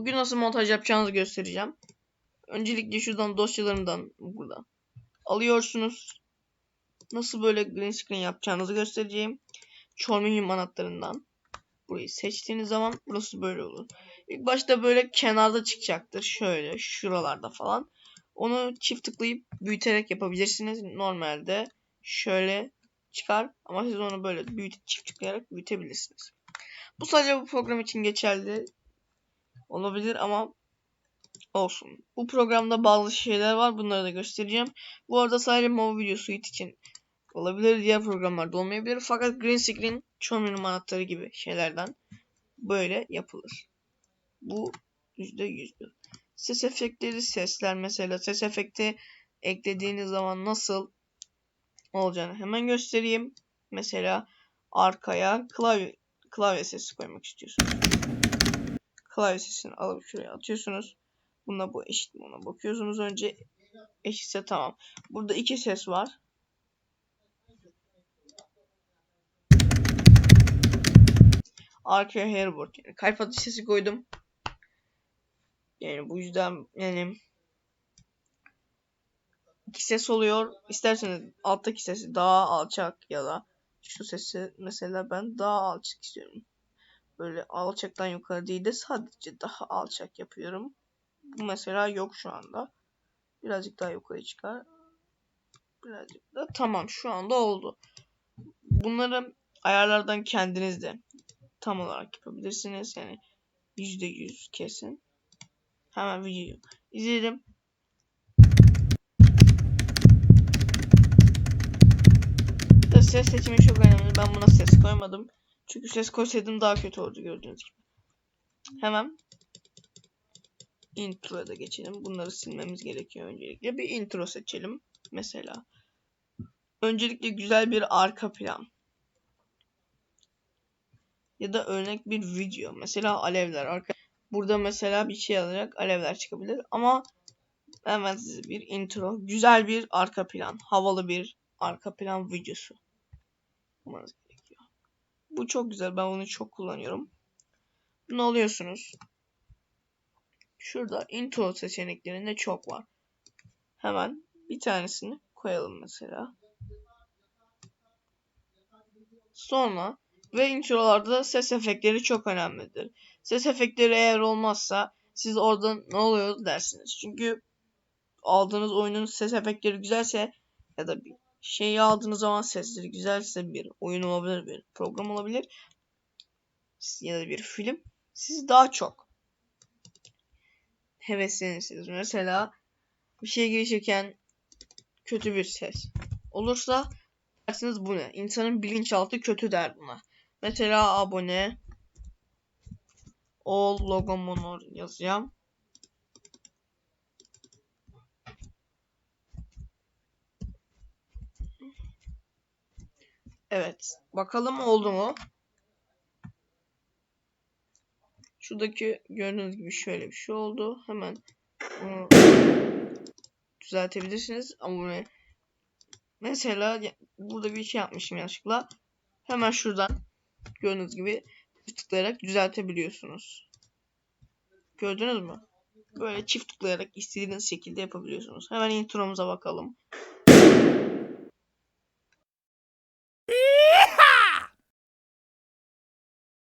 Bugün nasıl montaj yapacağınızı göstereceğim. Öncelikle şuradan dosyalarımdan burada alıyorsunuz. Nasıl böyle green screen yapacağınızı göstereceğim. Chromium anahtarından. Burayı seçtiğiniz zaman burası böyle olur. İlk başta böyle kenarda çıkacaktır. Şöyle şuralarda falan. Onu çift tıklayıp büyüterek yapabilirsiniz. Normalde şöyle çıkar ama siz onu böyle büyüt çift tıklayarak büyütebilirsiniz. Bu sadece bu program için geçerli olabilir ama olsun. Bu programda bazı şeyler var. Bunları da göstereceğim. Bu arada sadece Movo Video Suite için olabilir. Diğer programlarda olmayabilir. Fakat Green Screen Chromium anahtarı gibi şeylerden böyle yapılır. Bu yüzde yüzdü. Ses efektleri, sesler mesela ses efekti eklediğiniz zaman nasıl olacağını hemen göstereyim. Mesela arkaya klavye klavye sesi koymak istiyorsunuz. Klavye sesini alıp şuraya atıyorsunuz. Buna bu eşit mi ona bakıyorsunuz önce. Eşitse tamam. Burada iki ses var. Arkaya hairboard yani kalp atış sesi koydum. Yani bu yüzden yani iki ses oluyor. İsterseniz alttaki sesi daha alçak ya da şu sesi mesela ben daha alçak istiyorum. Böyle alçaktan yukarı değil de sadece daha alçak yapıyorum. Bu mesela yok şu anda. Birazcık daha yukarı çıkar. Birazcık da tamam şu anda oldu. Bunları ayarlardan kendiniz de tam olarak yapabilirsiniz. Yani %100 kesin. Hemen videoyu izleyelim. Ses seçimi çok önemli. Ben buna ses koymadım. Çünkü ses koysaydım daha kötü oldu gördüğünüz gibi. Hemen introya da geçelim. Bunları silmemiz gerekiyor öncelikle. Bir intro seçelim. Mesela. Öncelikle güzel bir arka plan. Ya da örnek bir video. Mesela alevler. Arka Burada mesela bir şey yazarak alevler çıkabilir. Ama hemen size bir intro. Güzel bir arka plan. Havalı bir arka plan videosu. Gerekiyor. Bu çok güzel. Ben bunu çok kullanıyorum. Ne alıyorsunuz? Şurada intro seçeneklerinde çok var. Hemen bir tanesini koyalım mesela. Sonra ve introlarda ses efektleri çok önemlidir. Ses efektleri eğer olmazsa siz orada ne oluyor dersiniz. Çünkü aldığınız oyunun ses efektleri güzelse ya da bir şeyi aldığınız zaman sesleri güzelse bir oyun olabilir, bir program olabilir ya da bir film siz daha çok heveslenirsiniz. Mesela bir şey girişirken kötü bir ses olursa dersiniz bu ne? İnsanın bilinçaltı kötü der buna. Mesela abone ol logomunu yazacağım. Evet. Bakalım oldu mu? Şuradaki gördüğünüz gibi şöyle bir şey oldu. Hemen bunu düzeltebilirsiniz. Ama mesela burada bir şey yapmışım yanlışlıkla. Hemen şuradan gördüğünüz gibi tıklayarak düzeltebiliyorsunuz. Gördünüz mü? Böyle çift tıklayarak istediğiniz şekilde yapabiliyorsunuz. Hemen intromuza bakalım.